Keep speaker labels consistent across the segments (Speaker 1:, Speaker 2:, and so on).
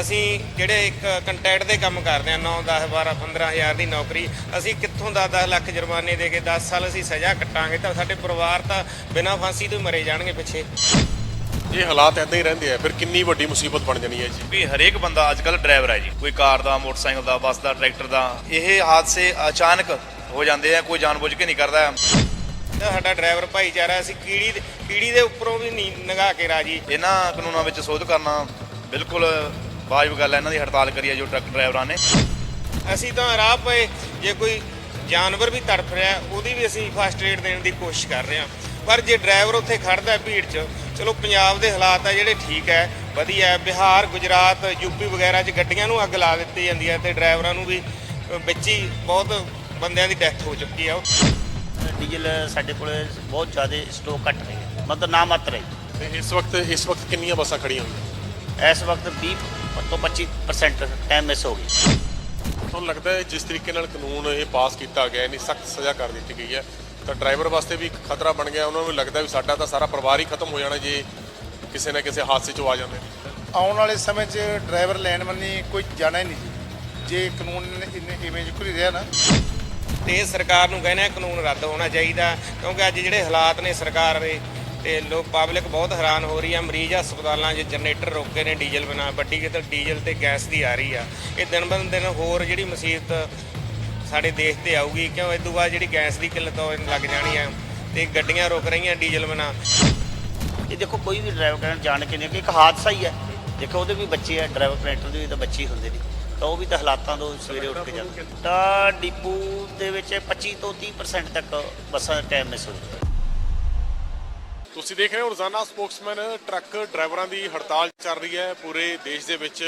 Speaker 1: ਅਸੀਂ ਜਿਹੜੇ ਇੱਕ ਕੰਟੈਕਟ ਦੇ ਕੰਮ ਕਰਦੇ ਆ 9 10 12 15 ਹਜ਼ਾਰ ਦੀ ਨੌਕਰੀ ਅਸੀਂ ਕਿੱਥੋਂ 10 ਲੱਖ ਜੁਰਮਾਨੇ ਦੇ ਕੇ 10 ਸਾਲ ਅਸੀਂ ਸਜ਼ਾ ਕੱਟਾਂਗੇ ਤਾਂ ਸਾਡੇ ਪਰਿਵਾਰ ਤਾਂ ਬਿਨਾਂ ਫਾਂਸੀ ਤੋਂ ਮਰੇ ਜਾਣਗੇ ਪਿੱਛੇ।
Speaker 2: ਇਹ ਹਾਲਾਤ ਐਦਾਂ ਹੀ ਰਹਿੰਦੇ ਆ। ਫਿਰ ਕਿੰਨੀ ਵੱਡੀ ਮੁਸੀਬਤ ਬਣ ਜਾਣੀ ਹੈ ਜੀ?
Speaker 3: ਵੀ ਹਰੇਕ ਬੰਦਾ ਅੱਜ ਕੱਲ ਡਰਾਈਵਰ ਹੈ ਜੀ। ਕੋਈ ਕਾਰ ਦਾ ਮੋਟਰਸਾਈਕਲ ਦਾ ਬੱਸ ਦਾ ਟਰੈਕਟਰ ਦਾ ਇਹ ਹਾਦਸੇ ਅਚਾਨਕ ਹੋ ਜਾਂਦੇ ਆ ਕੋਈ ਜਾਣਬੁੱਝ ਕੇ ਨਹੀਂ ਕਰਦਾ।
Speaker 1: ਸਾਡਾ ਡਰਾਈਵਰ ਭਾਈਚਾਰਾ ਅਸੀਂ ਕੀੜੀ ਦੇ- ਕੀੜੀ ਦੇ ਉੱਪਰੋਂ ਵੀ ਨਹੀਂ ਨਗਾ ਕੇ ਰਾਜੀ।
Speaker 3: ਇਹਨਾਂ ਕਾਨੂੰਨਾਂ ਵਿੱਚ ਸੋਧ ਕਰਨਾ ਬਿਲਕੁਲ ਵਾਜਬ ਗੱਲ ਹੈ ਇਹਨਾਂ ਦੀ ਹੜਤਾਲ ਕਰੀ ਹੈ ਜੋ ਟਰੱਕ ਡਰਾਈਵਰਾਂ ਨੇ।
Speaker 1: ਅਸੀਂ ਤਾਂ ਰਾਹ ਪਏ ਜੇ ਕੋਈ ਜਾਨਵਰ ਵੀ ਤੜਫ ਰਿਹਾ ਉਹਦੀ ਵੀ ਅਸੀਂ ਫਸਟ ਏਡ ਦੇਣ ਦੀ ਕੋਸ਼ਿਸ਼ ਕਰ ਰਹੇ ਹਾਂ। ਪਰ ਜੇ ਡਰਾਈਵਰ ਉੱਥੇ ਖੜਦਾ ਹੈ ਭੀੜ 'ਚ ਚਲੋ ਪੰਜਾਬ ਦੇ ਹਾਲਾਤ ਆ ਜਿਹੜੇ ਠੀਕ ਹੈ ਵਧੀਆ ਹੈ। ਬਿਹਾਰ ਗੁਜਰਾਤ ਯੂਪੀ ਵਗੈਰਾ 'ਚ ਗੱਡੀਆਂ ਨੂੰ ਅੱਗ ਲਾ ਦਿੱਤੀ ਜਾਂਦੀ ਹੈ ਤੇ ਡਰਾਈਵਰਾਂ ਨੂੰ ਵੀ ਵਿੱਚ ਹੀ ਬਹੁਤ ਬੰਦਿਆਂ ਦੀ ਡੈਥ ਹੋ ਚੁੱਕੀ ਆ
Speaker 4: ਡੀਜ਼ਲ ਸਾਡੇ ਕੋਲ ਬਹੁਤ ਜ਼ਿਆਦਾ ਸਟੋਕ ਘੱਟ ਰਹੀ ਹੈ ਮਤਲਬ ਨਾ ਮਾਤਰ ਹੈ
Speaker 2: ਇਸ ਵਕਤ ਇਸ ਵਕਤ ਕਿੰਨੀਆਂ ਬੱਸਾਂ ਖੜੀਆਂ ਹੋਈਆਂ?
Speaker 4: ਇਸ ਵਕਤ 20 ਤੋਂ 25% ਟਾਈਮ ਮਿਸ ਹੋ ਗਈ।
Speaker 2: ਤੁਹਾਨੂੰ ਲੱਗਦਾ ਹੈ ਜਿਸ ਤਰੀਕੇ ਨਾਲ ਕਾਨੂੰਨ ਇਹ ਪਾਸ ਕੀਤਾ ਗਿਆ ਨਹੀਂ ਸਖਤ ਸਜ਼ਾ ਕਰ ਦਿੱਤੀ ਗਈ ਹੈ ਤਾਂ ਡਰਾਈਵਰ ਵਾਸਤੇ ਵੀ ਇੱਕ ਖਤਰਾ ਬਣ ਗਿਆ। ਉਹਨਾਂ ਨੂੰ ਲੱਗਦਾ ਵੀ ਸਾਡਾ ਤਾਂ ਸਾਰਾ ਪਰਿਵਾਰ ਹੀ ਖਤਮ ਹੋ ਜਾਣਾ ਜੇ ਕਿਸੇ ਨਾ ਕਿਸੇ ਹਾਦਸੇ 'ਚ ਆ ਜਾਂਦੇ।
Speaker 5: ਆਉਣ ਵਾਲੇ ਸਮੇਂ 'ਚ ਡਰਾਈਵਰ ਲੈਣ ਮੰਨੀ ਕੋਈ ਜਾਣਾ ਹੀ ਨਹੀਂ ਜੀ। ਜੇ ਕਾਨੂੰਨ ਇੰਨੇ ਇਵੇਂ ਜੁਕਰੀ ਰਿਹਾ ਨਾ।
Speaker 1: ਤੇ ਸਰਕਾਰ ਨੂੰ ਕਹਿੰਦੇ ਆ ਕਾਨੂੰਨ ਰੱਦ ਹੋਣਾ ਚਾਹੀਦਾ ਕਿਉਂਕਿ ਅੱਜ ਜਿਹੜੇ ਹਾਲਾਤ ਨੇ ਸਰਕਾਰ ਦੇ ਤੇ ਲੋਕ ਪਬਲਿਕ ਬਹੁਤ ਹੈਰਾਨ ਹੋ ਰਹੀ ਆ, ਮਰੀਜ਼ ਹਸਪਤਾਲਾਂ 'ਚ ਜਨਰੇਟਰ ਰੋਕੇ ਨੇ ਡੀਜ਼ਲ ਬਿਨਾ, ਵੱਡੀ ਕਿਤੇ ਡੀਜ਼ਲ ਤੇ ਗੈਸ ਦੀ ਆ ਰਹੀ ਆ। ਇਹ ਦਿਨ ਬਨ ਦਿਨ ਹੋਰ ਜਿਹੜੀ ਮੁਸੀਬਤ ਸਾਡੇ ਦੇਸ਼ ਤੇ ਆਊਗੀ, ਕਿਉਂ? ਤੋਂ ਬਾਅਦ ਜਿਹੜੀ ਗੈਸ ਦੀ ਕਿੱਲਤ ਹੋਣ ਲੱਗ ਜਾਣੀ ਆ ਤੇ ਗੱਡੀਆਂ ਰੁਕ ਰਹੀਆਂ ਡੀਜ਼ਲ ਬਿਨਾ।
Speaker 4: ਇਹ ਦੇਖੋ, ਕੋਈ ਵੀ ਡਰਾਈਵਰ ਕਰਨ ਜਾਣ ਕੇ ਨਹੀਂ ਕਿ ਇੱਕ ਹਾਦਸਾ ਹੀ ਹੈ ਦੇਖੋ, ਉਹਦੇ ਵੀ ਬੱਚੇ ਆ ਡਰਾਈਵਰ ਕਨੈਕਟਰ ਦੇ ਵੀ ਤਾਂ ਬੱਚੇ ਹੀ ਹੁੰਦੇ ਨੇ। ਤਾਂ ਉਹ ਵੀ ਤਾਂ ਹਾਲਾਤਾਂ ਤੋਂ ਸਵੇਰੇ ਉੱਠ ਕੇ ਜਾਂਦੇ ਤਾਂ ਡਿਪੂ ਦੇ ਵਿੱਚ 25 ਤੋਂ 30% ਤੱਕ ਬੱਸਾਂ ਦਾ ਟਾਈਮ ਮਿਸ ਹੋ ਜਾਂਦਾ।
Speaker 2: ਤੁਸੀਂ ਦੇਖ ਰਹੇ ਹੋ ਰੋਜ਼ਾਨਾ ਸਪੋਕਸਮੈਨ ਟਰੱਕ ਡਰਾਈਵਰਾਂ ਦੀ ਹੜਤਾਲ ਚੱਲ ਰਹੀ ਹੈ। ਪੂਰੇ ਦੇਸ਼ ਦੇ ਵਿੱਚ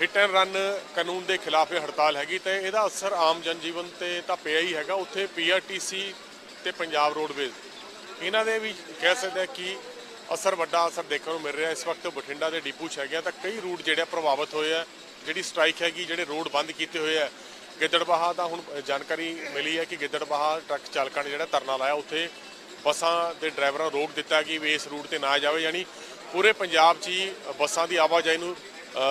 Speaker 2: ਹਿੱਟ ਐਂਡ ਰਨ ਕਾਨੂੰਨ ਦੇ ਖਿਲਾਫ ਇਹ ਹੜਤਾਲ ਹੈਗੀ ਤੇ ਇਹਦਾ ਅਸਰ ਆਮ ਜਨਜੀਵਨ ਤੇ ਤਾਂ ਪਿਆ ਹੀ ਹੈਗਾ। ਉੱਥੇ ਪੀਆਰਟੀਸੀ ਤੇ ਪੰਜਾਬ ਰੋਡਵੇਜ਼, ਇਹਨਾਂ ਦੇ ਵੀ ਕਹਿ ਸਕਦੇ ਹਾਂ ਕਿ ਅਸਰ ਵੱਡਾ ਅਸਰ ਦੇਖਣ ਨੂੰ ਮਿਲ ਰਿਹਾ। ਇਸ ਵਕਤ ਬਠਿੰਡਾ ਦੇ ਡਿਪੂ 'ਚ ਹੈਗੇ ਆ ਤਾਂ ਕਈ ਰੂਟ ਜਿਹੜੇ ਆ ਪ੍ਰਭਾਵਿਤ ਹੋਏ ਆ, ਜਿਹੜੀ ਸਟ੍ਰਾਈਕ ਹੈਗੀ, ਜਿਹੜੇ ਰੋਡ ਬੰਦ ਕੀਤੇ ਹੋਏ ਆ। ਗਿੱਦੜਬਾਹਾ ਦਾ ਹੁਣ ਜਾਣਕਾਰੀ ਮਿਲੀ ਹੈ ਕਿ ਗਿੱਦੜਬਾਹਾ ਟਰੱਕ ਚਾਲਕਾਂ ਨੇ ਜਿਹੜਾ ਧਰਨਾ ਲਾਇਆ, ਉੱਥੇ ਬੱਸਾਂ ਦੇ ਡਰਾਈਵਰਾਂ ਨੂੰ ਰੋਕ ਦਿੱਤਾ ਕਿ ਵੀ ਇਸ ਰੂਟ ਤੇ ਨਾ ਜਾਵੇ ਯਾਨੀ ਪੂਰੇ ਪੰਜਾਬ 'ਚ ਹੀ ਬੱਸਾਂ ਦੀ ਆਵਾਜਾਈ ਨੂੰ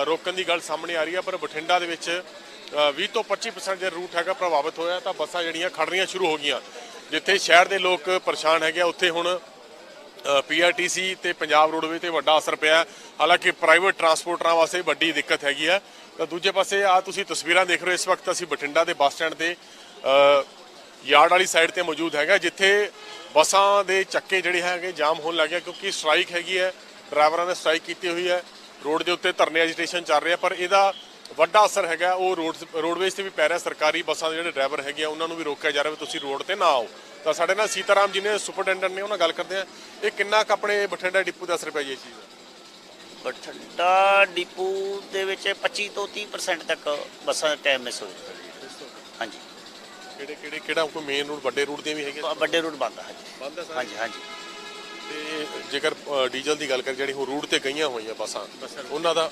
Speaker 2: ਰੋਕਣ ਦੀ ਗੱਲ ਸਾਹਮਣੇ ਆ ਰਹੀ ਹੈ ਪਰ ਬਠਿੰਡਾ ਦੇ ਵਿੱਚ ਅ, 20 ਤੋਂ 25% ਜੇ ਰੂਟ ਹੈਗਾ ਪ੍ਰਭਾਵਿਤ ਹੋਇਆ ਤਾਂ ਬੱਸਾਂ ਜਿਹੜੀਆਂ ਖੜਨੀਆਂ ਸ਼ੁਰੂ ਹੋ ਗਈਆਂ। ਜਿੱਥੇ ਸ਼ਹਿਰ ਦੇ ਲੋਕ ਪਰੇਸ਼ਾਨ ਹੈਗੇ ਆ, ਉੱਥੇ ਹੁਣ ਪੀਆਰਟੀਸੀ ਤੇ ਪੰਜਾਬ ਰੋਡਵੇ ਤੇ ਵੱਡਾ ਅਸਰ ਪਿਆ ਹਾਲਾਂਕਿ ਪ੍ਰਾਈਵੇਟ ਟਰਾਂਸਪੋਰਟਰਾਂ ਵਾਸਤੇ ਵੱਡੀ ਦਿੱਕਤ ਹੈਗੀ ਆ ਤਾਂ ਦੂਜੇ ਪਾਸੇ ਆ ਤੁਸੀਂ ਤਸਵੀਰਾਂ ਦੇਖ ਰਹੇ ਹੋ ਇਸ ਵਕਤ ਅਸੀਂ ਬਠਿੰਡਾ ਦੇ ਬੱਸ ਸਟੈਂਡ ਤੇ ਯਾਰਡ ਵਾਲੀ ਸਾਈਡ ਤੇ ਮੌਜੂਦ ਹੈਗਾ ਜਿੱਥੇ ਬੱਸਾਂ ਦੇ ਚੱਕੇ ਜਿਹੜੇ ਹੈਗੇ ਜਾਮ ਹੋਣ ਲੱਗ ਗਿਆ ਕਿਉਂਕਿ ਸਟ੍ਰਾਈਕ ਹੈਗੀ ਹੈ, ਡਰਾਈਵਰਾਂ ਨੇ ਸਟ੍ਰਾਈਕ ਕੀਤੀ ਹੋਈ ਹੈ, ਰੋਡ ਦੇ ਉੱਤੇ ਧਰਨੇ ਐਜੀਟੇਸ਼ਨ ਚੱਲ ਰਿਹਾ, ਪਰ ਇਹਦਾ ਵੱਡਾ ਅਸਰ ਹੈਗਾ, ਉਹ ਰੋਡ ਰੋਡਵੇਜ਼ ਤੇ ਵੀ ਪੈ ਰਿਹਾ, ਸਰਕਾਰੀ ਬੱਸਾਂ ਦੇ ਜਿਹੜੇ ਡਰਾਈਵਰ ਹੈਗੇ ਆ, ਉਹਨਾਂ ਨੂੰ ਵੀ ਰੋਕਿਆ ਜਾ ਰਿਹਾ ਵੀ ਤੁਸੀਂ ਰੋਡ ਤੇ ਨਾ ਆਓ। ਤਾਂ ਸਾਡੇ ਨਾਲ ਸੀਤਾਰਾਮ ਜੀ ਨੇ, ਸੁਪਰਡੈਂਟੈਂਟ ਨੇ, ਉਹਨਾਂ ਨਾਲ ਗੱਲ ਕਰਦੇ ਆ ਇਹ ਕਿੰਨਾ ਕੁ ਆਪਣੇ ਬਠਿੰਡਾ ਡਿਪੂ ਦਾ ਅਸਰ ਪਿਆ ਜੀ ਇਹ ਚੀਜ਼ ਦਾ?
Speaker 4: ਬਠਿੰਡਾ ਡਿਪੂ ਦੇ ਵਿੱਚ 25 ਤੋਂ 30% ਤੱਕ ਬੱਸਾਂ ਦਾ ਟਾਈਮ ਮਿਸ ਹੋ ਜਾਂਦਾ ਹਾਂਜੀ।
Speaker 2: ਕਿਹੜੇ ਕਿਹੜੇ ਕਿਹੜਾ ਕੋਈ ਮੇਨ ਰੋਡ ਵੱਡੇ ਰੂਟ ਵੀ
Speaker 4: ਵੱਡੇ ਬੰਦ ਆ ਹਾਂਜੀ।
Speaker 2: ਬੰਦ ਹੈ ਸਾਰੇ?
Speaker 4: ਹਾਂਜੀ ਹਾਂਜੀ।
Speaker 2: ਤੇ ਜੇਕਰ ਅ, ਡੀਜ਼ਲ ਦੀ ਗੱਲ ਕਰ ਜਿਹੜੀ ਹੁਣ ਰੂਟ ਤੇ ਗਈਆਂ ਹੋਈਆਂ ਬੱਸਾਂ ਉਹਨਾਂ ਦਾ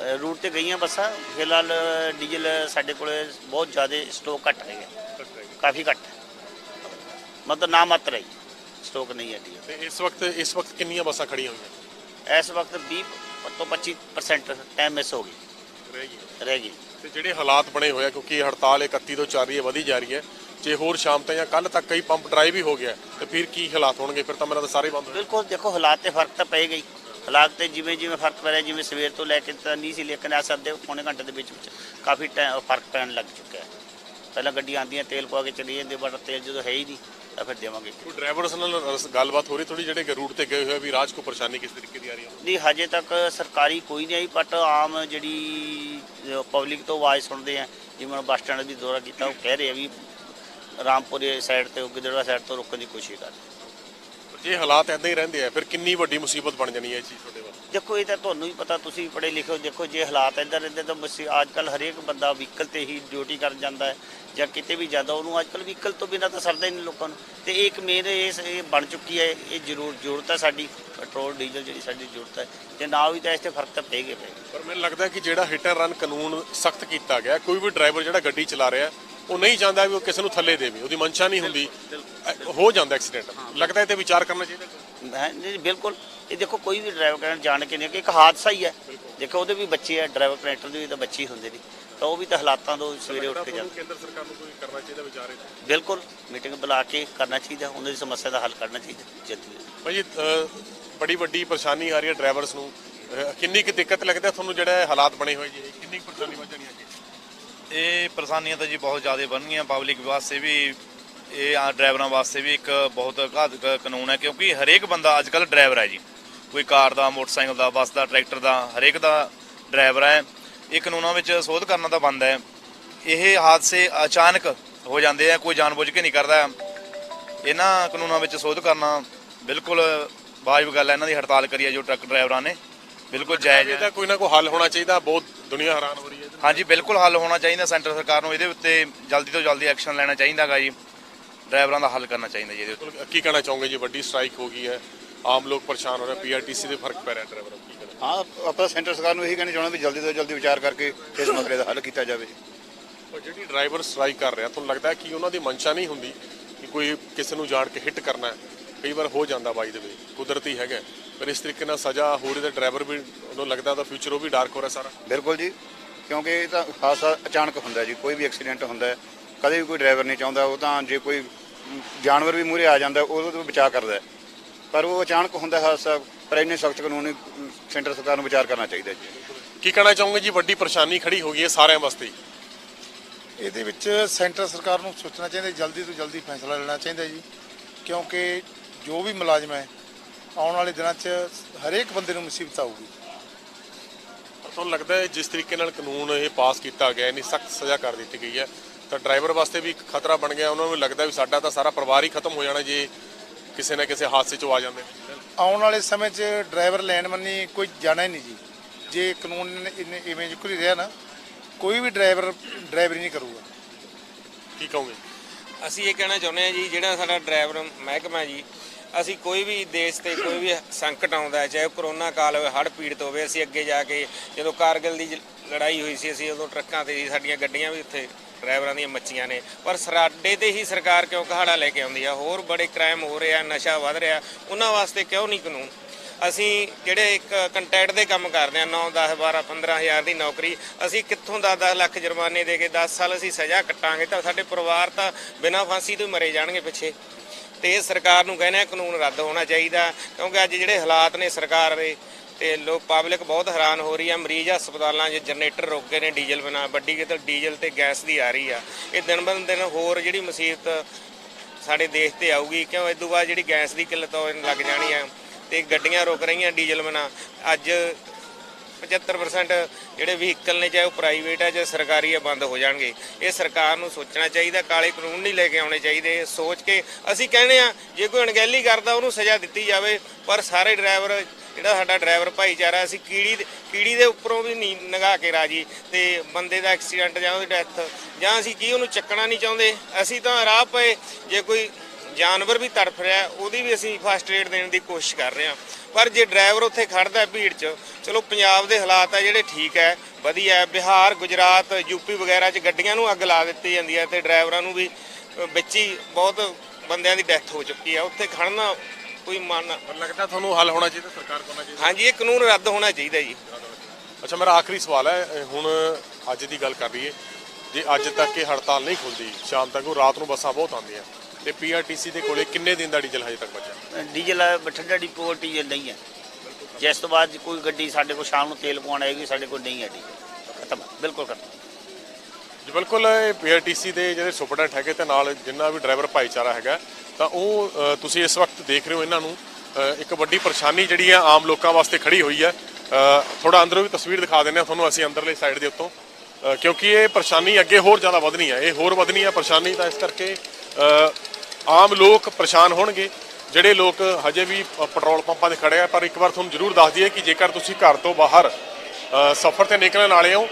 Speaker 4: ਅ, ਰੂਟ ਤੇ ਗਈਆਂ ਬੱਸਾਂ ਫਿਲਹਾਲ ਡੀਜ਼ਲ ਸਾਡੇ ਕੋਲ ਬਹੁਤ ਜ਼ਿਆਦਾ ਸਟੋਕ ਘੱਟ ਰਹੀ ਕਾਫੀ ਘੱਟ। ਮਤਲਬ ਨਾ ਮਾਤਰ ਹੈ। ਸਟੋਕ ਨਹੀਂ ਹੈ ਡੀਜ਼ਲ।
Speaker 2: ਤੇ ਇਸ ਵਕਤ ਇਸ ਵਕਤ ਕਿੰਨੀਆਂ ਬੱਸਾਂ ਖੜੀਆਂ ਹੋਈਆਂ?
Speaker 4: ਇਸ ਵਕਤ 20 ਤੋਂ 25% ਟਾਈਮ ਮਿਸ ਹੋ ਗਈ।
Speaker 2: ਰਹਿ ਗਈਆਂ।
Speaker 4: ਰਹਿ ਗਈ।
Speaker 2: ਤੇ ਜਿਹੜੇ ਹਾਲਾਤ ਬਣੇ ਹੋਏ ਆ, ਕਿਉਂਕਿ ਇਹ ਹੜਤਾਲ 31 ਤੋਂ ਚੱਲ ਰਹੀ ਹੈ, ਵਧੀ ਜਾ ਰਹੀ ਹੈ। ਜੇ ਹੋਰ ਸ਼ਾਮ ਤੱਕ ਜਾਂ ਕੱਲ ਤੱਕ ਕਈ ਪੰਪ ਡਰਾਈਵ ਵੀ ਹੋ ਗਿਆ, ਤੇ ਫਿਰ ਕੀ ਹਾਲਾਤ ਹੋਣਗੇ? ਫਿਰ ਤਾਂ ਮੇਰਾ ਤਾਂ ਸਾਰੇ ਬੰਦ ਹੋ
Speaker 4: ਬਿਲਕੁਲ, ਦੇਖੋ, ਹਾਲਾਤ ਤੇ ਫ਼ਰਕ ਤਾਂ ਪਏਗਾ ਹੀ ਹਾਲਾਤ ਤੇ ਜਿਵੇਂ ਜਿਵੇਂ ਫ਼ਰਕ ਪੈ ਰਿਹਾ, ਜਿਵੇਂ ਸਵੇਰ ਤੋਂ ਲੈ ਕੇ ਤਾਂ ਨਹੀਂ ਸੀ, ਲੇਕਿਨ ਇਸ ਅੱਧੇ ਪੌਣੇ ਘੰਟੇ ਦੇ ਵਿੱਚ ਵਿੱਚ ਕਾਫੀ ਟਾਈਮ ਫ਼ਰਕ ਪੈਣ ਲੱਗ ਚੁੱਕਿਆ ਹੈ। ਪਹਿਲਾਂ ਗੱਡੀਆਂ ਆਉਂਦੀਆਂ, ਤੇਲ ਪਾ ਕੇ ਚਲੀ ਜਾਂਦੀ, ਬਟ ਤੇਲ ਜਦੋਂ ਹੈ ਹੀ ਨਹੀਂ। ਤਾਂ ਫਿਰ ਦੇਵਾਂਗੇ।
Speaker 2: ਕੋਈ ਡਰਾਈਵਰਸ ਨਾਲ ਰਸ- ਗੱਲਬਾਤ ਹੋ ਰਹੀ ਥੋੜੀ ਜਿਹੜੇ ਰੂਟ ਤੇ ਗਏ ਹੋਏ ਆ? ਵੀ ਰਾਜ ਕੋ ਪਰੇਸ਼ਾਨੀ ਕਿਸ ਤਰੀਕੇ ਦੀ ਆ ਰਹੀ ਹੈ?
Speaker 4: ਨਹੀਂ ਹਜੇ ਤੱਕ ਸਰਕਾਰੀ ਕੋਈ ਨਹੀਂ ਆਈ ਬਟ ਆਮ ਜਿਹੜੀ ਪਬਲਿਕ ਤੋਂ ਆਵਾਜ਼ ਸੁਣਦੇ ਆ ਜਿਵੇਂ ਹੁਣ ਬੱਸ ਸਟੈਂਡ ਦੀ ਦੌਰਾ ਕੀਤਾ ਉਹ ਕਹਿ ਰਹੇ ਆ ਵੀ ਰਾਮਪੁਰੇ ਸਾਈਡ ਤੇ ਗਿੱਦੜਵਾ ਸਾਈਡ ਤੋਂ ਰੋਕਣ ਦੀ ਕੋਸ਼ਿਸ਼ ਕਰ ਰਹੇ
Speaker 2: ਜੇ ਹਾਲਾਤ ਐਦਾਂ ਹੀ ਰਹਿੰਦੇ ਆ ਫਿਰ ਕਿੰਨੀ ਵੱਡੀ ਮੁਸੀਬਤ ਬਣ ਜਾਣੀ ਹੈ ਇਹ ਚੀਜ਼ ਤੁਹਾਡੇ ਵਾਸਤੇ?
Speaker 4: ਦੇਖੋ ਇਹ ਤਾਂ ਤੁਹਾਨੂੰ ਹੀ ਪਤਾ ਤੁਸੀਂ ਵੀ ਪੜ੍ਹੇ ਲਿਖੇ ਹੋ। ਦੇਖੋ ਜੇ ਹਾਲਾਤ ਇਦਾਂ ਰਹਿੰਦੇ ਤਾਂ ਬਸ ਅੱਜ ਕੱਲ ਹਰੇਕ ਬੰਦਾ ਵਹੀਕਲ ਤੇ ਹੀ ਡਿਊਟੀ ਕਰਨ ਜਾਂਦਾ ਹੈ ਜਾਂ ਕਿਤੇ ਵੀ ਜਾਂਦਾ ਉਹਨੂੰ ਅੱਜ ਕੱਲ ਵਹੀਕਲ ਤੋਂ ਬਿਨਾਂ ਤਾਂ ਸਰਦਾ ਹੀ ਨਹੀਂ ਲੋਕਾਂ ਨੂੰ। ਤੇ ਇਹ ਇੱਕ ਮੇਨ ਇਹ ਇਹ ਬਣ ਚੁੱਕੀ ਹੈ ਇਹ ਜ਼ਰੂਰ ਜ਼ਰੂਰਤ ਹੈ ਸਾਡੀ। ਪੈਟਰੋਲ ਡੀਜ਼ਲ ਜਿਹੜੀ ਸਾਡੀ ਜ਼ਰੂਰਤ ਹੈ। ਤੇ ਨਾ ਵੀ ਤਾਂ ਇਸ ਤੇ ਫ਼ਰਕ ਤਾਂ ਪਏਗਾ ਪਏਗਾ
Speaker 2: ਪਰ ਮੈਨੂੰ ਲੱਗਦਾ ਕਿ ਜਿਹੜਾ ਹਿੱਟ ਐਂਡ ਰਨ ਕਾਨੂੰਨ ਸਖਤ ਕੀਤਾ ਗਿਆ ਕੋਈ ਵੀ ਡਰਾਈਵਰ ਜਿਹੜਾ ਗੱਡੀ ਚਲਾ ਰਿਹਾ ਉਹ ਨਹੀਂ ਚਾਹੁੰਦਾ ਵੀ ਉਹ ਕਿਸੇ ਨੂੰ ਥੱਲੇ ਦੇਵੇ ਉਹਦੀ ਮਨਸ਼ਾ ਨਹੀਂ ਹੁੰਦੀ ਹੋ ਜਾਂਦਾ ਐਕਸੀਡੈਂਟ ਲੱਗਦਾ ਇਹ ਤੇ ਵਿਚਾਰ ਕਰਨਾ ਚਾਹੀਦਾ।
Speaker 4: ਹੈ ਜੀ ਬਿਲਕੁਲ। ਇਹ ਦੇਖੋ ਕੋਈ ਵੀ ਡਰਾਈਵਰ ਕਰਨ ਜਾਣ ਕੇ ਨਹੀਂ ਕਿ ਇੱਕ ਹਾਦਸਾ ਹੀ ਹੈ। ਦੇਖੋ ਉਹਦੇ ਵੀ ਬੱਚੇ ਆ ਡਰਾਈਵਰ ਕਨੈਕਟਰ ਦੇ ਵੀ ਤਾਂ ਬੱਚੇ ਹੀ ਹੁੰਦੇ ਨੇ ਤਾਂ ਉਹ ਵੀ ਤਾਂ ਹਾਲਾਤਾਂ ਤੋਂ ਸਵੇਰੇ ਉੱਠ ਕੇ ਜਾਂਦੇ।
Speaker 2: ਕੇਂਦਰ ਸਰਕਾਰ ਨੂੰ ਕੋਈ ਕਰਨਾ ਚਾਹੀਦਾ ਵਿਚਾਰੇ
Speaker 4: ਬਿਲਕੁਲ ਮੀਟਿੰਗ ਬੁਲਾ ਕੇ ਕਰਨਾ ਚਾਹੀਦਾ ਉਹਨਾਂ ਦੀ ਸਮੱਸਿਆ ਦਾ ਹੱਲ ਕਰਨਾ ਚਾਹੀਦਾ ਜਲਦੀ
Speaker 2: ਭਾਜੀ ਅ, ਬੜੀ ਵੱਡੀ ਪਰੇਸ਼ਾਨੀ ਆ ਰਹੀ ਹੈ ਡਰਾਈਵਰਸ ਨੂੰ। ਕਿੰਨੀ ਕੁ ਦਿੱਕਤ ਲੱਗਦਾ ਤੁਹਾਨੂੰ ਜਿਹੜਾ ਹਾਲਾਤ ਬਣੇ ਹੋਏ ਜੀ ਕਿੰਨੀ ਕੁ ਪਰੇਸ਼ਾਨੀ ਵੱਧ ਜਾਣੀ ਹੈ ਜੀ?
Speaker 3: ਇਹ ਪਰੇਸ਼ਾਨੀਆਂ ਤਾਂ ਜੀ ਬਹੁਤ ਜ਼ਿਆਦਾ ਬਣ ਗਈਆਂ ਪਬਲਿਕ ਵਾਸਤੇ ਵੀ ਇਹ ਆ ਡਰਾਈਵਰਾਂ ਵਾਸਤੇ ਵੀ ਇੱਕ ਬਹੁਤ ਘਾਤਕ ਕਾਨੂੰਨ ਹੈ ਕਿਉਂਕਿ ਹਰੇਕ ਬੰਦਾ ਅੱਜ ਕੱਲ ਡਰਾਈਵਰ ਹੈ ਜੀ। ਕੋਈ ਕਾਰ ਦਾ ਮੋਟਰਸਾਈਕਲ ਦਾ ਬੱਸ ਦਾ ਟਰੈਕਟਰ ਦਾ ਹਰੇਕ ਦਾ ਡਰਾਈਵਰ ਹੈ। ਇਹ ਕਾਨੂੰਨਾਂ ਵਿੱਚ ਸੋਧ ਕਰਨਾ ਤਾਂ ਬੰਦ ਹੈ। ਇਹ ਹਾਦਸੇ ਅਚਾਨਕ ਹੋ ਜਾਂਦੇ ਆ ਕੋਈ ਜਾਣਬੁੱਝ ਕੇ ਨਹੀਂ ਕਰਦਾ। ਇਹਨਾਂ ਕਾਨੂੰਨਾਂ ਵਿੱਚ ਸੋਧ ਕਰਨਾ ਬਿਲਕੁਲ ਵਾਜਬ ਗੱਲ ਹੈ। ਇਹਨਾਂ ਦੀ ਹੜਤਾਲ ਕਰੀ ਹੈ ਜੋ ਟਰੱਕ ਡਰਾਈਵਰਾਂ ਨੇ। ਬਿਲਕੁਲ ਜਾਇਜ਼ ਹੈ।
Speaker 2: ਕੋਈ ਨਾ ਕੋਈ ਹੱਲ ਹੋਣਾ ਚਾਹੀਦਾ। ਬਹੁਤ ਦੁਨੀਆ ਹੈਰਾਨ ਹੋ ਰਹੀ ਹੈ
Speaker 3: ਹਾਂਜੀ ਬਿਲਕੁਲ ਹੱਲ ਹੋਣਾ ਚਾਹੀਦਾ ਸੈਂਟਰ ਸਰਕਾਰ ਨੂੰ। ਇਹਦੇ ਉੱਤੇ ਜਲਦੀ ਤੋਂ ਜਲਦੀ ਐਕਸ਼ਨ ਲੈਣਾ ਚਾਹੀਦਾਗਾ ਜੀ। ਡਰਾਈਵਰਾਂ ਦਾ ਹੱਲ ਕਰਨਾ ਚਾਹੀਦਾ ਜੀ ਇਹਦੇ ਉੱਤੇ।
Speaker 2: ਬਿਲਕੁਲ, ਕੀ ਕਹਿਣਾ ਚਾਹੋਗੇ ਜੀ? ਵੱਡੀ ਸਟ੍ਰਾਈਕ ਹੋ ਗਈ ਹੈ। ਆਮ ਲੋਕ ਪਰੇਸ਼ਾਨ ਹੋ ਰਹੇ ਪੀਆਰਟੀਸੀ ਦੇ ਫ਼ਰਕ ਪੈ ਰਿਹਾ ਡਰਾਈਵਰਾਂ ਨੂੰ ਕੀ ਕਹਿਣਾ
Speaker 6: ਹਾਂ ਆਪਾਂ ਸੈਂਟਰ ਸਰਕਾਰ ਨੂੰ ਇਹੀ ਕਹਿਣਾ ਚਾਹੁੰਦੇ ਵੀ ਜਲਦੀ ਤੋਂ ਜਲਦੀ ਵਿਚਾਰ ਕਰਕੇ ਇਸ ਮਸਲੇ ਦਾ ਹੱਲ ਕੀਤਾ ਜਾਵੇ
Speaker 2: ਪਰ ਜਿਹੜੀ ਡਰਾਈਵਰ ਸਟ੍ਰਾਈਕ ਕਰ ਰਿਹਾ ਤੁਹਾਨੂੰ ਲੱਗਦਾ ਹੈ ਕਿ ਉਹਨਾਂ ਦੀ ਮਨਸ਼ਾ ਨਹੀਂ ਹੁੰਦੀ ਕਿ ਕੋਈ ਕਿਸੇ ਨੂੰ ਜਾਣ ਕੇ ਹਿੱਟ ਕਰਨਾ ਹੈ? ਕਈ ਵਾਰ ਹੋ ਜਾਂਦਾ ਬਾਈ ਦੇ ਵੇ ਕੁਦਰਤੀ ਹੈਗਾ ਪਰ ਇਸ ਤਰੀਕੇ ਨਾਲ ਸਜ਼ਾ ਹੋ ਰਹੀ ਤਾਂ ਡਰਾਈਵਰ ਵੀ ਉਹਨੂੰ ਲੱਗਦਾ ਤਾਂ ਫਿਊਚਰ ਉਹ ਵੀ ਡਾਰਕ ਹੋ ਰਿਹਾ ਸਾਰਾ।
Speaker 6: ਬਿਲਕੁਲ ਜੀ ਕਿਉਂਕਿ ਇਹ ਤਾਂ ਹਾਦਸਾ ਅਚਾਨਕ ਹੁੰਦਾ ਜੀ ਕੋਈ ਵੀ ਐਕਸੀਡੈਂਟ ਹੁੰਦਾ ਹੈ। ਕਦੇ ਵੀ ਕੋਈ ਡਰਾਈਵਰ ਨਹੀਂ ਚਾਹੁੰਦਾ ਉਹ ਤਾਂ ਜੇ ਕੋਈ ਜਾਨਵਰ ਵੀ ਮੂਹਰੇ ਆ ਜਾਂਦਾ ਉਹਦੇ ਤੋਂ ਬਚਾਅ ਕਰਦਾ। ਪਰ ਉਹ ਅਚਾਨਕ ਹੁੰਦਾ ਹਾਦਸਾ ਪਰ ਇੰਨੇ ਸਖਤ ਕਾਨੂੰਨੀ ਸੈਂਟਰ ਸਰਕਾਰ ਨੂੰ ਵਿਚਾਰ ਕਰਨਾ ਚਾਹੀਦਾ ਜੀ।
Speaker 2: ਕੀ ਕਹਿਣਾ ਚਾਹੋਗੇ ਜੀ? ਵੱਡੀ ਪਰੇਸ਼ਾਨੀ ਖੜੀ ਹੋ ਗਈ ਹੈ ਸਾਰਿਆਂ ਵਾਸਤੇ।
Speaker 5: ਇਹਦੇ ਵਿੱਚ ਸੈਂਟਰ ਸਰਕਾਰ ਨੂੰ ਸੋਚਣਾ ਚਾਹੀਦਾ ਜਲਦੀ ਤੋਂ ਜਲਦੀ ਫੈਸਲਾ ਲੈਣਾ ਚਾਹੀਦਾ ਜੀ। ਕਿਉਂਕਿ ਜੋ ਵੀ ਮੁਲਾਜ਼ਮ ਹੈ ਆਉਣ ਵਾਲੇ ਦਿਨਾਂ 'ਚ ਹਰੇਕ ਬੰਦੇ ਨੂੰ ਮੁਸੀਬਤ ਆਊਗੀ।
Speaker 2: ਤੁਹਾਨੂੰ ਲੱਗਦਾ ਹੈ ਜਿਸ ਤਰੀਕੇ ਨਾਲ ਕਾਨੂੰਨ ਇਹ ਪਾਸ ਕੀਤਾ ਗਿਆ ਇਨੀ ਸਖਤ ਸਜ਼ਾ ਕਰ ਦਿੱਤੀ ਗਈ ਹੈ ਤਾਂ ਡਰਾਈਵਰ ਵਾਸਤੇ ਵੀ ਇੱਕ ਖਤਰਾ ਬਣ ਗਿਆ। ਉਹਨਾਂ ਨੂੰ ਲੱਗਦਾ ਵੀ ਸਾਡਾ ਤਾਂ ਸਾਰਾ ਪਰਿਵਾਰ ਹੀ ਖਤਮ ਹੋ ਜਾਣਾ ਜੇ ਕਿਸੇ ਨਾ ਕਿਸੇ ਹਾਦਸੇ 'ਚ ਆ ਜਾਂਦੇ।
Speaker 5: ਆਉਣ ਵਾਲੇ ਸਮੇਂ 'ਚ ਡਰਾਈਵਰ ਲੈਣ ਮੰਨੀ ਕੋਈ ਜਾਣਾ ਹੀ ਨਹੀਂ ਜੀ। ਜੇ ਕਾਨੂੰਨ ਇਵੇਂ ਜਿਕਰ ਰਿਹਾ ਨਾ ਕੋਈ ਵੀ ਡਰਾਈਵਰ ਡਰਾਈਵਰੀ ਨਹੀਂ ਕਰੂਗਾ।
Speaker 2: ਕੀ ਕਹੋਗੇ?
Speaker 1: ਅਸੀਂ ਇਹ ਕਹਿਣਾ ਚਾਹੁੰਦੇ ਹਾਂ ਜੀ ਜਿਹੜਾ ਸਾਡਾ ਡਰਾਈਵਰ ਮਹਿਕਮਾ ਜੀ ਅਸੀਂ ਕੋਈ ਵੀ ਦੇਸ਼ ਤੇ ਕੋਈ ਵੀ ਸੰਕਟ ਆਉਂਦਾ ਹੈ ਚਾਹੇ ਉਹ ਕਰੋਨਾ ਕਾਲ ਹੋਵੇ ਹੜ੍ਹ ਪੀੜਤ ਹੋਵੇ ਅਸੀਂ ਅੱਗੇ ਜਾ ਕੇ ਜਦੋਂ ਕਾਰਗਿਲ ਦੀ ਲੜਾਈ ਹੋਈ ਸੀ ਅਸੀਂ ਉਦੋਂ ਟਰੱਕਾਂ ਤੇ ਸਾਡੀਆਂ ਗੱਡੀਆਂ ਵੀ ਉੱਥੇ ਡਰਾਈਵਰਾਂ ਦੀਆਂ ਮੱਛੀਆਂ ਨੇ। ਪਰ ਸਰਾਡੇ ਤੇ ਹੀ ਸਰਕਾਰ ਕਿਉਂ ਕਹਾੜਾ ਲੈ ਕੇ ਆਉਂਦੀ ਆ? ਹੋਰ ਬੜੇ ਕ੍ਰਾਈਮ ਹੋ ਰਿਹਾ, ਨਸ਼ਾ ਵੱਧ ਰਿਹਾ। ਉਹਨਾਂ ਵਾਸਤੇ ਕਿਉਂ ਨਹੀਂ ਕਾਨੂੰਨ? ਅਸੀਂ ਜਿਹੜੇ ਇੱਕ ਕੰਟੈਕਟ ਦੇ ਕੰਮ ਕਰਦੇ ਆ 9 10 12 15000 ਦੀ ਨੌਕਰੀ, ਅਸੀਂ ਕਿੱਥੋਂ ਦਾ 10 ਲੱਖ ਜੁਰਮਾਨੇ ਦੇ ਕੇ 10 ਸਾਲ ਅਸੀਂ ਸਜ਼ਾ ਕੱਟਾਂਗੇ, ਤਾਂ ਸਾਡੇ ਪਰਿਵਾਰ ਤਾਂ ਬਿਨਾਂ ਫਾਂਸੀ ਤੋਂ ਹੀ ਮਰੇ ਜਾਣਗੇ ਪਿੱਛੇ। ਤੇ ਇਹ ਸਰਕਾਰ ਨੂੰ ਕਹਿੰਦੇ ਆ, ਕਾਨੂੰਨ ਰੱਦ ਹੋਣਾ ਚਾਹੀਦਾ, ਕਿਉਂਕਿ ਅੱਜ ਜਿਹੜੇ ਹਾਲਾਤ ਨੇ ਸਰਕਾਰ ਦੇ ਤੇ ਲੋਕ ਪਬਲਿਕ ਬਹੁਤ ਹੈਰਾਨ ਹੋ ਰਹੀ ਆ। ਮਰੀਜ਼ ਹਸਪਤਾਲਾਂ 'ਚ ਜਨਰੇਟਰ ਰੋਕੇ ਨੇ ਡੀਜ਼ਲ ਬਣਾ, ਵੱਡੀ ਕਿਤੇ ਡੀਜ਼ਲ ਤੇ ਗੈਸ ਦੀ ਆ ਰਹੀ ਆ। ਇਹ ਦਿਨ ਬਨ ਦਿਨ ਹੋਰ ਜਿਹੜੀ ਮੁਸੀਬਤ ਸਾਡੇ ਦੇਸ਼ ਤੇ ਆਊਗੀ, ਕਿਉਂ? ਇਦੋਂ ਬਾਅਦ ਜਿਹੜੀ ਗੈਸ ਦੀ ਕਿੱਲਤ ਹੋਣ ਲੱਗ ਜਾਣੀ ਆ। ਤੇ ਗੱਡੀਆਂ ਰੁਕ ਰਹੀਆਂ ਡੀਜ਼ਲ ਬਣਾ। ਅੱਜ 75% ਜਿਹੜੇ ਵਹੀਕਲ ਨੇ, ਚਾਹੇ ਉਹ ਪ੍ਰਾਈਵੇਟ ਹੈ ਜਾਂ ਸਰਕਾਰੀ ਹੈ ਬੰਦ ਹੋ ਜਾਣਗੇ। ਇਹ ਸਰਕਾਰ ਨੂੰ ਸੋਚਣਾ ਚਾਹੀਦਾ, ਕਾਲੇ ਕਾਨੂੰਨ ਨਹੀਂ ਲੈ ਕੇ ਆਉਣੇ ਚਾਹੀਦੇ। ਸੋਚ ਕੇ ਅਸੀਂ ਕਹਿੰਦੇ ਆ, ਜੇ ਕੋਈ ਅਣਗਹਿਲੀ ਕਰਦਾ, ਉਹਨੂੰ ਸਜ਼ਾ ਦਿੱਤੀ ਜਾਵੇ, ਪਰ ਸਾਰੇ ਡਰਾਈਵਰ ਜਿਹੜਾ ਸਾਡਾ ਡਰਾਈਵਰ ਭਾਈਚਾਰਾ, ਅਸੀਂ ਕੀੜੀ ਦੇ- ਕੀੜੀ ਦੇ ਉੱਪਰੋਂ ਵੀ ਨਹੀਂ ਨਗਾ ਕੇ ਰਾਜੀ ਤੇ ਬੰਦੇ ਦਾ ਐਕਸੀਡੈਂਟ ਜਾਂ ਉਹਦੀ ਡੈਥ ਜਾਂ ਅਸੀਂ ਕੀ ਉਹਨੂੰ ਚੱਕਣਾ ਨਹੀਂ ਚਾਹੁੰਦੇ। ਅਸੀਂ ਤਾਂ ਰਾਹ ਪਏ, ਜੇ ਕੋਈ ਜਾਨਵਰ ਵੀ ਤੜਫ ਰਿਹਾ, ਉਹਦੀ ਵੀ ਅਸੀਂ ਫਸਟ ਏਡ ਦੇਣ ਦੀ ਕੋਸ਼ਿਸ਼ ਕਰ ਰਹੇ ਹਾਂ। ਪਰ ਜੇ ਡਰਾਈਵਰ ਉੱਥੇ ਖੜਦਾ ਭੀੜ 'ਚ, ਚਲੋ ਪੰਜਾਬ ਦੇ ਹਾਲਾਤ ਆ ਜਿਹੜੇ ਠੀਕ ਹੈ, ਵਧੀਆ ਬਿਹਾਰ, ਗੁਜਰਾਤ ਯੂਪੀ ਵਗੈਰਾ 'ਚ ਗੱਡੀਆਂ ਨੂੰ ਅੱਗ ਲਾ ਦਿੱਤੀ ਜਾਂਦੀ ਹੈ ਤੇ ਡਰਾਈਵਰਾਂ ਨੂੰ ਵੀ ਵਿੱਚ ਹੀ ਬਹੁਤ ਬੰਦਿਆਂ ਦੀ ਡੈਥ ਹੋ ਚੁੱਕੀ ਹੈ। ਉੱਥੇ ਖੜਨਾ ਕੋਈ ਮਨ
Speaker 2: ਪਰ ਲੱਗਦਾ ਤੁਹਾਨੂੰ ਹੱਲ ਹੋਣਾ ਚਾਹੀਦਾ ਸਰਕਾਰ ਕੋਲ ਹੋਣਾ ਚਾਹੀਦਾ।
Speaker 1: ਹਾਂਜੀ ਇਹ ਕਾਨੂੰਨ ਰੱਦ ਹੋਣਾ ਚਾਹੀਦਾ ਜੀ।
Speaker 2: ਅੱਛਾ ਮੇਰਾ ਆਖਰੀ ਸਵਾਲ ਹੈ ਹੁਣ ਅੱਜ ਦੀ ਗੱਲ ਕਰ ਲਈਏ ਜੇ ਅੱਜ ਤੱਕ ਇਹ ਹੜਤਾਲ ਨਹੀਂ ਖੁੱਲਦੀ ਸ਼ਾਮ ਤੱਕ ਉਹ ਰਾਤ ਨੂੰ ਬੱਸਾਂ ਬਹੁਤ ਆਉਂਦੀਆਂ। ਤੇ ਪੀਆਰਟੀਸੀ ਦੇ ਕੋਲੇ ਕਿੰਨੇ ਦਿਨ ਦਾ ਡੀਜ਼ਲ ਹਜੇ ਤੱਕ ਬਚਿਆ?
Speaker 4: ਡੀਜ਼ਲ ਬਠਿੰਡਾ ਡਿਪੋ ਕੋਲ ਡੀਜ਼ਲ ਨਹੀਂ ਹੈ। ਜਿਸ ਤੋਂ ਬਾਅਦ ਕੋਈ ਗੱਡੀ ਸਾਡੇ ਕੋਲ ਸ਼ਾਮ ਨੂੰ ਤੇਲ ਪਵਾਉਣ ਆਏਗੀ ਸਾਡੇ ਕੋਲ ਨਹੀਂ ਹੈ ਡੀਜ਼ਲ। ਖਤਮ ਬਿਲਕੁਲ ਖਤਮ।
Speaker 2: ਜੀ, ਬਿਲਕੁਲ, ਇਹ ਪੀਆਰਟੀਸੀ ਦੇ ਜਿਹੜੇ ਸੁਪਰਡੈਂਟ ਹੈਗੇ ਤੇ ਨਾਲ ਜਿੰਨਾ ਵੀ ਡਰਾਈਵਰ ਭਾਈਚਾਰਾ ਹੈਗਾ, ਤਾਂ ਉਹ ਤੁਸੀਂ ਇਸ ਵਕਤ ਦੇਖ ਰਹੇ ਹੋ ਇਹਨਾਂ ਨੂੰ ਇੱਕ ਵੱਡੀ ਪਰੇਸ਼ਾਨੀ ਜਿਹੜੀ ਆ ਆਮ ਲੋਕਾਂ ਵਾਸਤੇ ਖੜੀ ਹੋਈ ਹੈ ਥੋੜਾ ਅੰਦਰੋਂ ਵੀ ਤਸਵੀਰ ਦਿਖਾ ਦਿੰਦੇ ਆ ਤੁਹਾਨੂੰ ਅਸੀਂ ਅੰਦਰਲੇ ਸਾਈਡ ਦੇ ਉੱਤੋਂ। ਕਿਉਂਕਿ ਇਹ ਪਰੇਸ਼ਾਨੀ ਅੱਗੇ ਹੋਰ ਜ਼ਿਆਦਾ ਵਧਣੀ ਹੈ ਇਹ ਹੋਰ ਵਧਣੀ ਹੈ ਪਰੇਸ਼ਾਨੀ, ਤਾਂ ਇਸ ਕਰਕੇ ਆਮ ਲੋਕ ਪਰੇਸ਼ਾਨ ਹੋਣਗੇ। ਜਿਹੜੇ ਲੋਕ ਹਜੇ ਵੀ ਪੈਟਰੋਲ ਪੰਪਾਂ ਤੇ ਖੜੇ ਆ, ਪਰ ਇੱਕ ਵਾਰ ਤੁਹਾਨੂੰ ਜ਼ਰੂਰ ਦੱਸ ਦਈਏ ਕਿ ਜੇਕਰ ਤੁਸੀਂ ਘਰ ਤੋਂ ਬਾਹਰ ਸਫ਼ਰ ਤੇ ਨਿਕਲਣ ਵਾਲੇ ਹੋ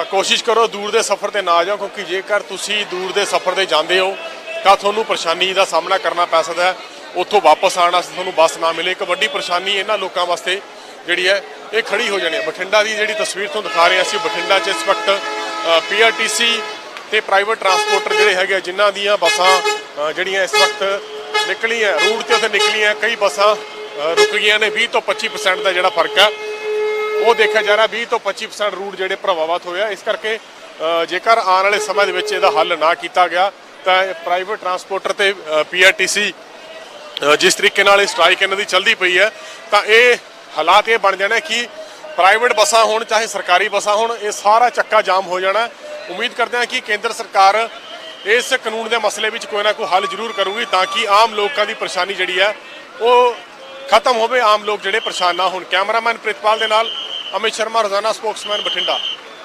Speaker 2: ਤਾਂ ਕੋਸ਼ਿਸ਼ ਕਰੋ ਦੂਰ ਦੇ ਸਫ਼ਰ ਤੇ ਨਾ ਜਾਓ ਕਿਉਂਕਿ ਜੇਕਰ ਤੁਸੀਂ ਦੂਰ ਦੇ ਸਫ਼ਰ ਤੇ ਜਾਂਦੇ ਹੋ ਤਾਂ ਤੁਹਾਨੂੰ ਪਰੇਸ਼ਾਨੀ ਦਾ ਸਾਹਮਣਾ ਕਰਨਾ ਪੈ ਸਕਦਾ ਹੈ। ਉੱਥੋਂ ਵਾਪਸ ਆਉਣ ਵਾਸਤੇ ਤੁਹਾਨੂੰ ਬੱਸ ਨਾ ਮਿਲੇ। ਇੱਕ ਵੱਡੀ ਪਰੇਸ਼ਾਨੀ ਇਹਨਾਂ ਲੋਕਾਂ ਵਾਸਤੇ ਜਿਹੜੀ ਹੈ ਇਹ ਖੜੀ ਹੋ ਜਾਣੀ ਹੈ। ਬਠਿੰਡਾ ਦੀ ਜਿਹੜੀ ਤਸਵੀਰ ਤੁਹਾਨੂੰ ਦਿਖਾ ਰਹੇ ਹਾਂ ਅਸੀਂ ਬਠਿੰਡਾ 'ਚ ਇਸ ਵਕਤ ਪੀਆਰਟੀਸੀ ਤੇ ਪ੍ਰਾਈਵੇਟ ਟਰਾਂਸਪੋਰਟਰ ਜਿਹੜੇ ਹੈਗੇ ਆ, ਜਿਨ੍ਹਾਂ ਦੀਆਂ ਬੱਸਾਂ ਜਿਹੜੀਆਂ ਇਸ ਵਕਤ ਨਿਕਲੀਆਂ ਰੂਟ ਤੇ ਉੱਥੇ ਨਿਕਲੀਆਂ ਕਈ ਬੱਸਾਂ ਰੁਕ ਗਈਆਂ ਨੇ। 20 ਤੋਂ 25% ਦਾ ਜਿਹੜਾ ਫ਼ਰਕ ਹੈ। ਉਹ ਦੇਖਿਆ ਜਾ ਰਿਹਾ 20 ਤੋਂ 25% ਰੂਟ ਜਿਹੜੇ ਪ੍ਰਭਾਵਿਤ ਹੋਇਆ ਇਸ ਕਰਕੇ ਜੇਕਰ ਆਉਣ ਵਾਲੇ ਸਮੇਂ ਦੇ ਵਿੱਚ ਇਹਦਾ ਹੱਲ ਨਾ ਕੀਤਾ ਗਿਆ, ਤਾਂ ਪ੍ਰਾਈਵੇਟ ਟਰਾਂਸਪੋਰਟਰ ਤੇ ਪੀਆਰਟੀਸੀ ਜਿਸ ਤਰੀਕੇ ਨਾਲ ਇਹ ਸਟ੍ਰਾਈਕ ਇਹਨਾਂ ਦੀ ਚੱਲਦੀ ਪਈ ਹੈ, ਤਾਂ ਇਹ ਹਾਲਾਤ ਇਹ ਬਣ ਜਾਣਾ ਕਿ ਪ੍ਰਾਈਵੇਟ ਬੱਸਾਂ ਹੋਣ, ਚਾਹੇ ਸਰਕਾਰੀ ਬੱਸਾਂ ਹੋਣ, ਇਹ ਸਾਰਾ ਚੱਕਾ ਜਾਮ ਹੋ ਜਾਣਾ। ਉਮੀਦ ਕਰਦੇ ਹਾਂ ਕਿ ਕੇਂਦਰ ਸਰਕਾਰ ਇਸ ਕਾਨੂੰਨ ਦੇ ਮਸਲੇ ਵਿੱਚ ਕੋਈ ਨਾ ਕੋਈ ਹੱਲ ਜ਼ਰੂਰ ਕਰੂਗੀ, ਤਾਂ ਕਿ ਆਮ ਲੋਕਾਂ ਦੀ ਪਰੇਸ਼ਾਨੀ ਜਿਹੜੀ ਹੈ, ਉਹ ਖਤਮ ਹੋਵੇ, ਆਮ ਲੋਕ ਜਿਹੜੇ ਪਰੇਸ਼ਾਨ ਨਾ ਹੋਣ। ਕੈਮਰਾਮੈਨ ਪ੍ਰਿਤਪਾਲ ਦੇ ਨਾਲ ਅਮਿਤ ਸ਼ਰਮਾ ਰੋਜ਼ਾਨਾ ਸਪੋਕਸਮੈਨ ਬਠਿੰਡਾ।